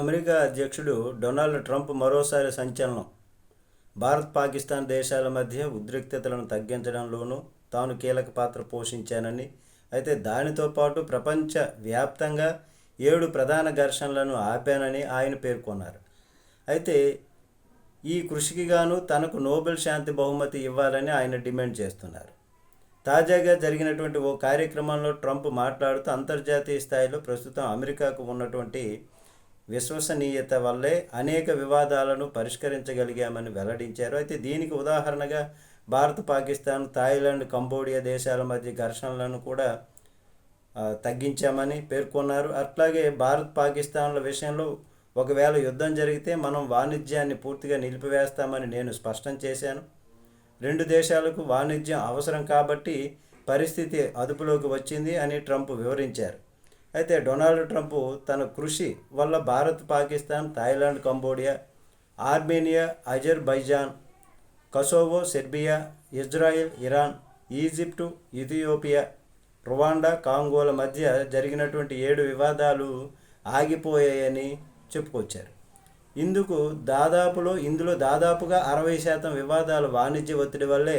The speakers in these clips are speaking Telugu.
అమెరికా అధ్యక్షుడు డొనాల్డ్ ట్రంప్ మరోసారి సంచలనం. భారత్ పాకిస్తాన్ దేశాల మధ్య ఉద్రిక్తతలను తగ్గించడంలోనూ తాను కీలక పాత్ర పోషించానని అయితే దానితో పాటు ప్రపంచ వ్యాప్తంగా ఏడు ప్రధాన ఘర్షణలను ఆపానని ఆయన పేర్కొన్నారు. అయితే ఈ కృషికి గాను తనకు నోబెల్ శాంతి బహుమతి ఇవ్వాలని ఆయన డిమాండ్ చేస్తున్నారు. తాజాగా జరిగినటువంటి ఓ కార్యక్రమంలో ట్రంప్ మాట్లాడుతూ అంతర్జాతీయ స్థాయిలో ప్రస్తుతం అమెరికాకు ఉన్నటువంటి విశ్వసనీయత వల్లే అనేక వివాదాలను పరిష్కరించగలిగామని వెల్లడించారు. అయితే దీనికి ఉదాహరణగా భారత్ పాకిస్తాన్ థాయిలాండ్ కంబోడియా దేశాల మధ్య ఘర్షణలను కూడా తగ్గించామని పేర్కొన్నారు. అట్లాగే భారత్ పాకిస్తాన్ల విషయంలో ఒకవేళ యుద్ధం జరిగితే మనం వాణిజ్యాన్ని పూర్తిగా నిలిపివేస్తామని నేను స్పష్టం చేశాను. రెండు దేశాలకు వాణిజ్యం అవసరం కాబట్టి పరిస్థితి అదుపులోకి వచ్చింది అని ట్రంప్ వివరించారు. అయితే డొనాల్డ్ ట్రంప్ తన కృషి వల్ల Bharat Pakistan Thailand Cambodia Armenia Azerbaijan Kosovo Serbia Israel Iran Egypt Ethiopia Rwanda కాంగోల మధ్య జరిగినటువంటి ఏడు వివాదాలు ఆగిపోయాయని చెప్పుకొచ్చారు. ఇందుకు దాదాపులో ఇందులో దాదాపుగా అరవై శాతం వివాదాలు వాణిజ్య ఒత్తిడి వల్లే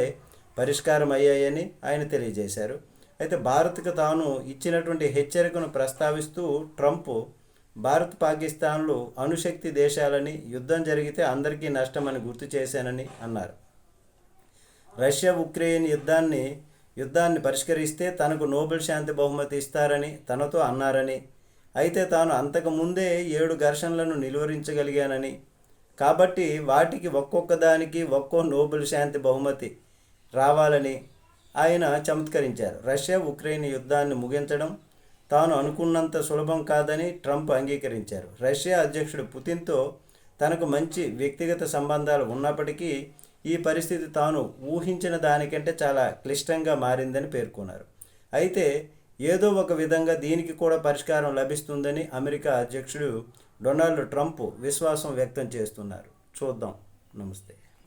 పరిష్కారం అయ్యాయని ఆయన తెలియజేశారు. అయితే భారత్కు తాను ఇచ్చినటువంటి హెచ్చరికను ప్రస్తావిస్తూ ట్రంప్ భారత్ పాకిస్తాన్లు అణుశక్తి దేశాలని యుద్ధం జరిగితే అందరికీ నష్టమని గుర్తు చేశానని అన్నారు. రష్యా ఉక్రెయిన్ యుద్ధాన్ని యుద్ధాన్ని పరిష్కరిస్తే తనకు నోబెల్ శాంతి బహుమతి ఇస్తారని తనతో అన్నారని అయితే తాను అంతకు ముందే ఏడు ఘర్షణలను నిలువరించగలిగానని. కాబట్టి వాటికి ఒక్కొక్క దానికి ఒక్కో నోబెల్ శాంతి బహుమతి రావాలని ఆయన చమత్కరించారు. రష్యా ఉక్రెయిన్ యుద్ధాన్ని ముగించడం తాను అనుకున్నంత సులభం కాదని ట్రంప్ అంగీకరించారు. రష్యా అధ్యక్షుడు పుతిన్తో తనకు మంచి వ్యక్తిగత సంబంధాలు ఉన్నప్పటికీ ఈ పరిస్థితి తాను ఊహించిన దానికంటే చాలా క్లిష్టంగా మారిందని పేర్కొన్నారు. అయితే ఏదో ఒక విధంగా దీనికి కూడా పరిష్కారం లభిస్తుందని అమెరికా అధ్యక్షుడు డొనాల్డ్ ట్రంప్ విశ్వాసం వ్యక్తం చేస్తున్నారు. చూద్దాం. నమస్తే.